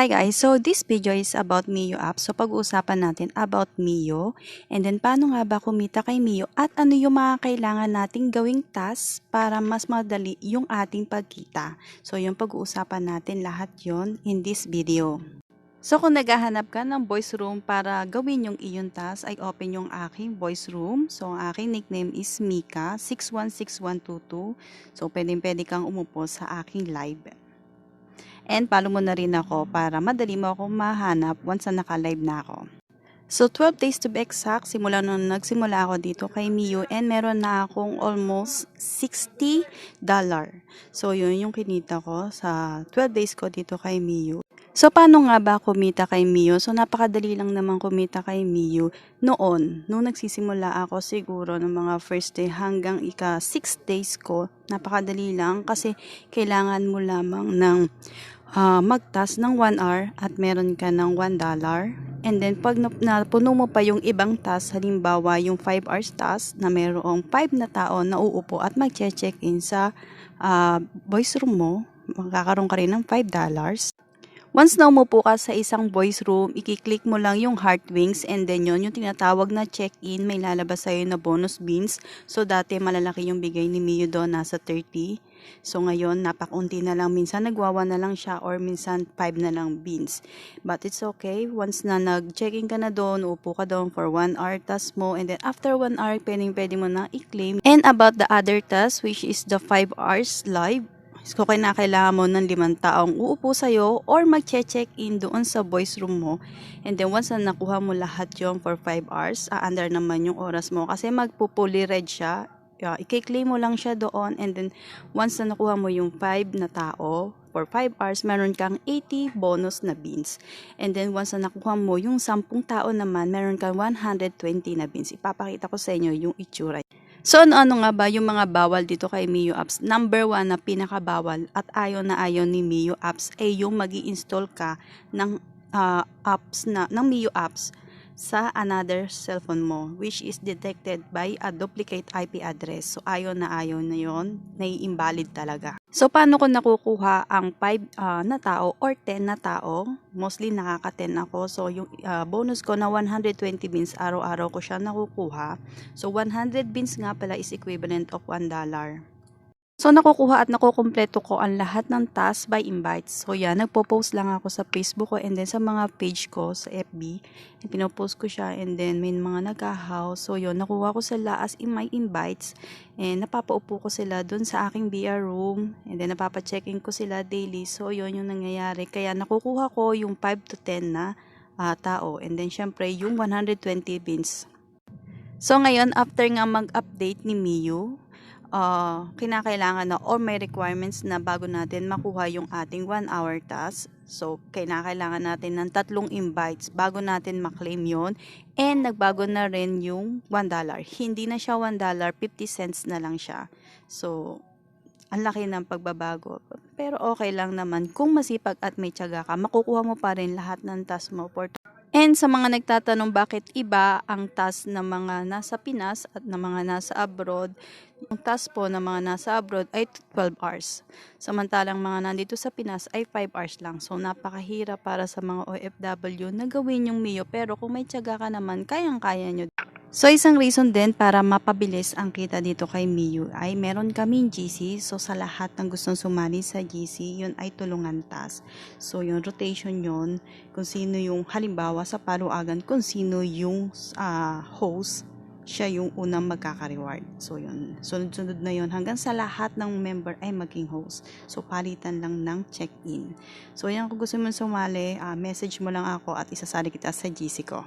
Hi guys, so this video is about Mio app. So pag-uusapan natin about Mio and then paano nga ba kumita kay Mio at ano yung mga kailangan nating gawing task para mas madali yung ating pagkita. So yung pag-uusapan natin lahat yon in this video. So kung naghahanap ka ng voice room para gawin yung iyon task, ay open yung aking voice room. So ang aking nickname is Mika 616122. So pwedeng pwede kang umupo sa aking live. And follow mo na rin ako para madali mo ako mahanap once na naka-live na ako. So 12 days to be exact, simula nung nagsimula ako dito kay Mio and meron na akong almost 60 dollar. So yun yung kinita ko sa 12 days ko dito kay Mio. So paano nga ba kumita kay Mio? So napakadali lang naman kumita kay Mio noon. Nung nagsisimula ako siguro ng mga first day hanggang ika 6 days ko, napakadali lang kasi kailangan mo lamang ng uh, magtas ng 1 hour at meron ka ng 1 dollar. And then, pag napuno mo pa yung ibang task, halimbawa yung 5 hours task na mayroong 5 na tao na uupo at mag-check-in sa uh, voice room mo, magkakaroon ka rin ng 5 dollars. Once na umupo ka sa isang voice room, i-click mo lang yung heart wings and then yon yung tinatawag na check-in, may lalabas sa'yo na bonus beans. So dati malalaki yung bigay ni Mio doon, nasa 30. So ngayon, napakunti na lang. Minsan nagwawa na lang siya or minsan 5 na lang beans. But it's okay. Once na nag-check-in ka na doon, upo ka doon for 1 hour task mo and then after 1 hour, pwedeng pwede mo na i-claim. And about the other task, which is the 5 hours live, So, kailangan mo ng limang taong uupo sa'yo or mag-check-in doon sa voice room mo. And then, once na nakuha mo lahat yon for 5 hours, a-under naman yung oras mo. Kasi magpupuli red siya. Uh, i-claim mo lang siya doon. And then, once na nakuha mo yung 5 na tao, for 5 hours, meron kang 80 bonus na beans. And then, once na nakuha mo yung 10 tao naman, meron kang 120 na beans. Ipapakita ko sa inyo yung itsura. So ano-ano nga ba yung mga bawal dito kay Mio Apps? Number one na pinakabawal at ayaw na ayaw ni Mio Apps ay yung mag install ka ng uh, apps na, ng Mio Apps sa another cellphone mo which is detected by a duplicate IP address. So ayaw na ayaw na yon, nai-invalid talaga. So paano ko nakukuha ang 5 uh, ah, na tao or 10 na tao? Mostly nakaka-10 ako. So yung uh, bonus ko na 120 beans araw-araw ko siya nakukuha. So 100 beans nga pala is equivalent of 1 dollar. So, nakukuha at nakukumpleto ko ang lahat ng task by invites. So, yan, nagpo-post lang ako sa Facebook ko and then sa mga page ko sa FB. Pinopost ko siya and then may mga nag-house. So, yun, nakuha ko sila as in my invites. And napapaupo ko sila dun sa aking BR room. And then, napapa-check-in ko sila daily. So, yun yung nangyayari. Kaya, nakukuha ko yung 5 to 10 na uh, tao. And then, syempre, yung 120 bins. So, ngayon, after nga mag-update ni Miyu, uh, kinakailangan na or may requirements na bago natin makuha yung ating 1 hour task. So, kinakailangan natin ng tatlong invites bago natin maklaim yon And nagbago na rin yung $1. Hindi na siya $1, 50 cents na lang siya. So, ang laki ng pagbabago. Pero okay lang naman. Kung masipag at may tiyaga ka, makukuha mo pa rin lahat ng task mo for And sa mga nagtatanong bakit iba ang task ng mga nasa Pinas at ng mga nasa abroad, yung task po ng mga nasa abroad ay 12 hours. Samantalang mga nandito sa Pinas ay 5 hours lang. So napakahirap para sa mga OFW na gawin yung MIO pero kung may tiyaga ka naman, kayang-kaya nyo. So, isang reason din para mapabilis ang kita dito kay Miyu ay meron kaming GC. So, sa lahat ng gustong sumali sa GC, yun ay tulungan task. So, yung rotation yun, kung sino yung, halimbawa sa paluagan, kung sino yung uh, host, siya yung unang magkaka-reward. So, yun. Sunod-sunod na yun hanggang sa lahat ng member ay maging host. So, palitan lang ng check-in. So, yan kung gusto mo sumali, uh, message mo lang ako at isasali kita sa GC ko.